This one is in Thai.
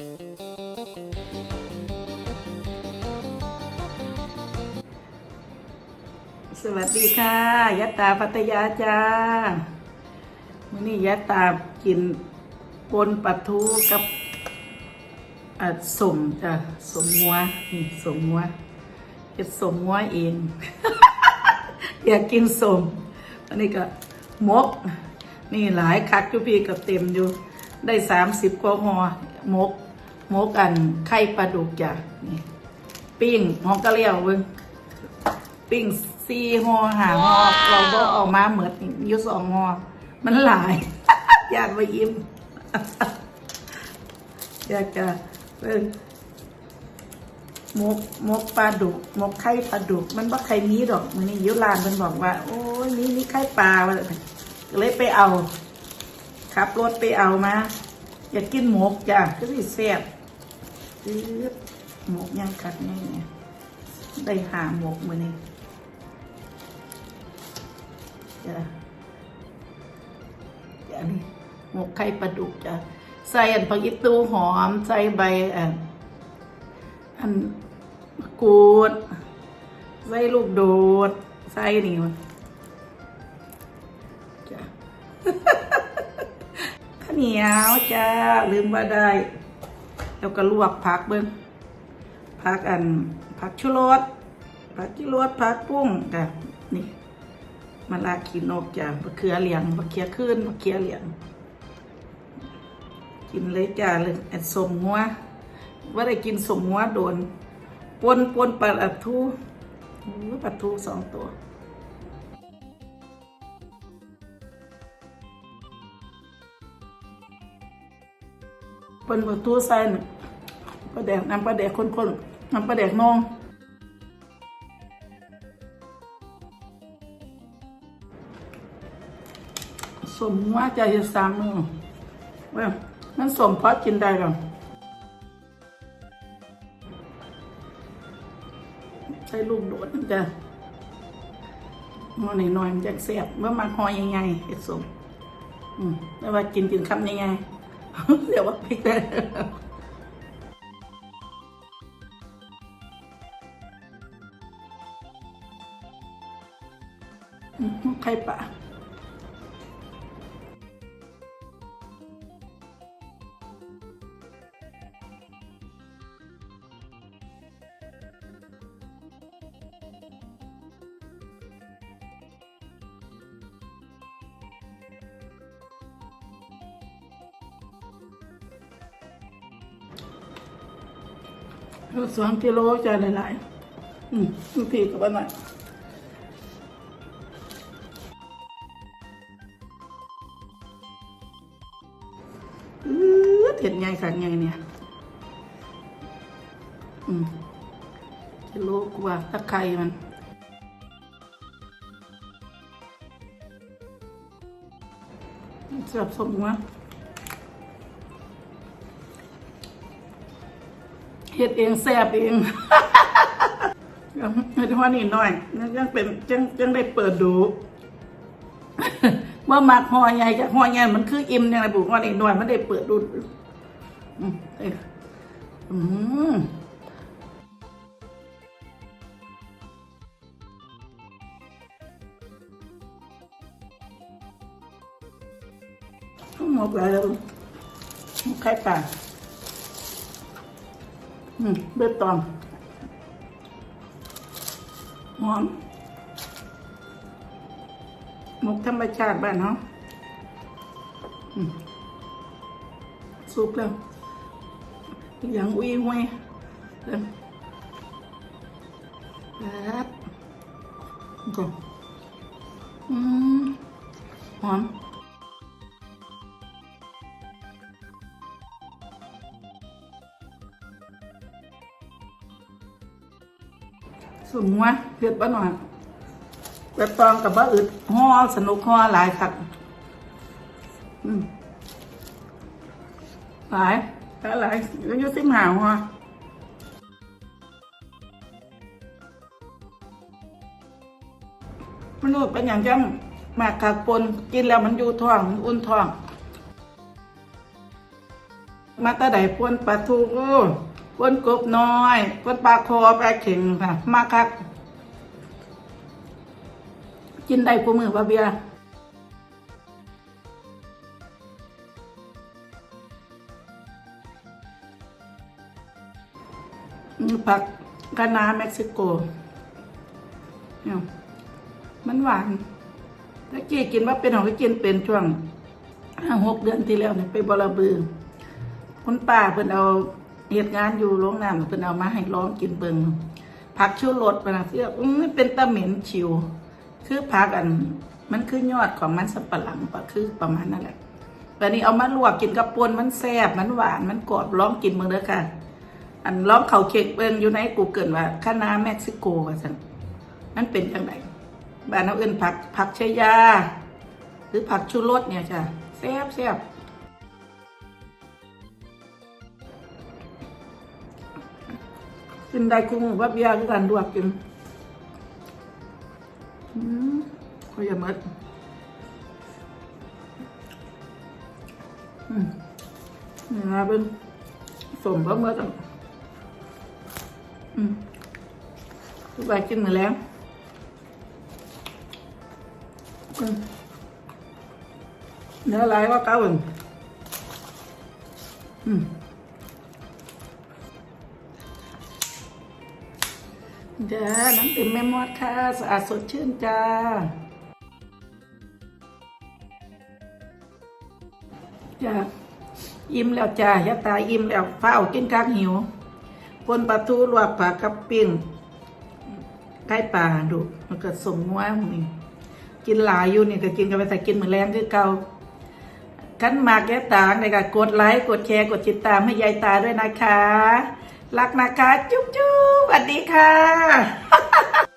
สวัสดีค่ะยัตาพัทยาจ้าวันนี้ยัตากินปนปลาทูกับอะสมจ้ะสมงัวนี่สมงัวเฮ็ดสมงัวเอง อยากกินสมอันนี้ก็มก นี่หลายคักอยู่พี่ก็เต็มอยู่ ได้สามสิบกว่าหอมก หมกอันไข่ปลาดุกจ้ะนี่ปิ้งหอมกะเลียวเบิ่งปิ้งสี่ห่อหาห่อเราก็ออกมาเหมือนอยู่สองห่อมันหลาย อยากไปยิ้ม อยากจะเออมกมกปลาดุกมกไข่ปลาดุก มันว่าไข่นี้ดอกมันนี่อยุลานมันบอกว่า โอ้ยนี่นี่ไข่ปลาว่าเลยก็เลยไปเอาขับรถไปเอามา อยากกินหมกจ้ะก็สิแซ่บ จืดหมกย่างคัดนี่เนี่ยได้หาหมกมือนี่จ้ะจ้ะนี่หมกไข่ปลาดุกจ้ะใส่อันผักอีตูหอม ใส่ใบอันอันกูด ใส่ลูกโดด ใส่นี่มันจ้ะข้าวเหนียวจ้าลืมว่าได้ แล้วก็ลวกผักเบิ้งผักอันผักชูรสผักชูรสผักปุ้งจ้ะนี่มะลาขีนกจ้ะมะเขือเหลียงมะเขือขึ้นมะเขือเหลียง กินเลยจ้าเลยแอดสมงัวว่าได้กินสมงัวโดนปนปนปลาทูปลาทูสองตัว ปนปลาทูใส่นปลาแดกน้ำปลาแดกข้นๆน้ำปลาแดกนองสมว่าใจจะสามมือเว้ยมันสมเพราะกินได้หรอใช้ลูกโดดมันจะมอหน่อยหน่อยมันจะเสียบเมื่อมันหอยยังไงเห็ดสมอืมไม่ว่ากินกินคำยังไง เดี๋ยวว่าไปใครปะาสองกิโลใจหลายๆอืมพี่กับว่าหน่อยอื้อเห็ดไงขันไงเนี่ย อืมกิโลกว่าตะไคร้มันเสียบสมหัว เฮ็ดเองแซ่บเองเฮ็ดหัวนี่หน่อยนั่นยังเป็นจังจังได้เปิดดูว่ามักหอใหญ่จากหอใหญ่มันคืออิ่มยังไงบุกหัวนี่หน่อยมันได้เปิดดูอืมน้อืมหมดแล้วไข่ปลา อืมเบ็ดตองหอมหมกธรรมชาติบ้านเนาะอืมสุกแล้วอย่างอุ้ยห้วยเดี๋ยวครับก็อืมหอม สมวะเผ็ดบ้าหน่อยแบบตองกับบ้าอึดห่อสนุกห่อหลายครับอืมหลายหลายหลายก็อยุ่สิมหาห่อมันรู้เป็นอย่างจังหมากขากปนกินแล้วมันอยู่ท้องอุ่นท้อง มาตาไดพวนปลาทู พวนกบน้อยพวนปลาคอปลาเข็งค่ะ มากคักกินได้กูมือบ่เบียร์ผักกะนาเม็กซิโกเนี่ยมันหวานตะกี้กินว่าเป็นของที่กินเป็นช่วงหกเดือนที่แล้วเนี่ยไปบลบือคุณป้าเพิ่นเอา เหตุงานอยู่โรงน้ำเพิ่นเอามาให้ลองกินเบิงผักชูรสไปนะเสียอืมเป็นตะเหม็นชิว คือผักอัน มันคือยอดของมันสับปะหลังปะคือประมาณนั่นแหละแต่นี้เอามาลวกกินกับปนมันแซ่บมันหวานมันกรอบลองกินมือเด้อค่ะ อันล้อมเขาเค้กเบิงอยู่ในกูเกิลว่าคณะเม็กซิโกว่าซั่นมันเป็นจังไดบ้านเอาเอิ้นผักผักชายา หรือผักชูรสเนี่ยจ้ะแซ่บแซ่บ กินได้คุ้มว่าเบียร์คือกันดวกกินอืมขอยอย่ามัดอืมนี่นะเป็นสมพระเมื่อจังอืมทุกใบกินมาแล้วเนื้อลายว่าเก้าอึ่งอืม จ้าน้ำเต็มแม่มอดค่ะสะอาดสดชื่นจ้า จ้าอิ่มแล้วจ้ายาตาอิ่มแล้วฟ้าเอกินกากหิวปนปลาทูลวกปลากับปิ้งไก่ป่าดูมันก็สมนัวมึงนี่กินหลายอยู่นี่ก็กินกันไปแต่กินเหมือนแรงคือเก่าขันมากยายตาในการกดไลค์กดแชร์กดติดตามให้ยายตาด้วยนะคะ รักนะคะ จุ๊บจุ๊บสวัสดีค่ะ